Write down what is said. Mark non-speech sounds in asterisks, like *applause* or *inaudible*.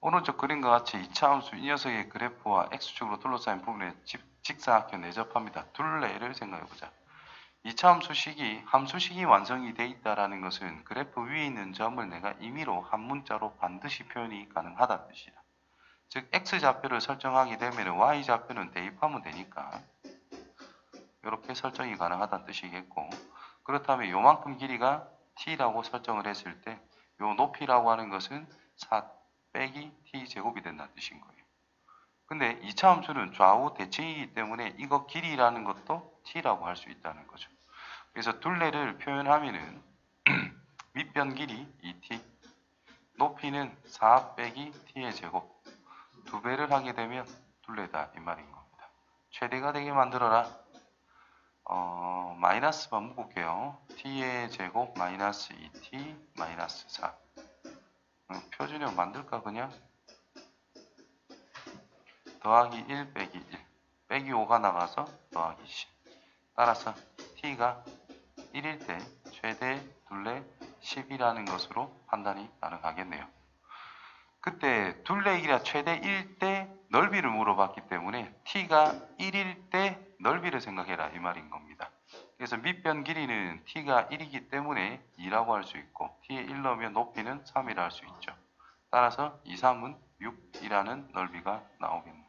오른쪽 그림과 같이 이차 함수 이 녀석의 그래프와 x축으로 둘러싸인 부분에 직- 직사각형 내접합니다. 둘레를 생각해보자. 이차 함수 식이 함수 식이 완성이 돼 있다라는 것은 그래프 위에 있는 점을 내가 임의로 한 문자로 반드시 표현이 가능하다는 뜻이다. 즉 x 좌표를 설정하게 되면 y 좌표는 대입하면 되니까 이렇게 설정이 가능하다는 뜻이겠고 그렇다면 요만큼 길이가 t라고 설정을 했을 때 요 높이라고 하는 것은 4 빼기 t 제곱이 된다는 뜻인 거예요. 근데 이차 함수는 좌우 대칭이기 때문에 이거 길이라는 것도 t라고 할 수 있다는 거죠. 그래서 둘레를 표현하면은 *clears throat* 밑변 길이 2t, 높이는 4 빼기 t의 제곱 두 배를 하게 되면 둘레다 이 말인 겁니다. 최대가 되게 만들어라. 어, 마이너스만 묶을게요. t의 제곱 마이너스 2t 마이너스 4. 어, 표준형 만들까 그냥? 더하기 1 빼기 1 빼기 5가 나가서 더하기 10 따라서 t가 1일 때 최대 둘레 10이라는 것으로 판단이 가능하겠네요. 그때 둘레 길이가 최대 1일 때 넓이를 물어봤기 때문에 t가 1일 때 넓이를 생각해라 이 말인 겁니다. 그래서 밑변 길이는 t가 1이기 때문에 2라고 할 수 있고 t에 1 넣으면 높이는 3이라 할 수 있죠. 따라서 2, 3은 6이라는 넓이가 나오겠네요.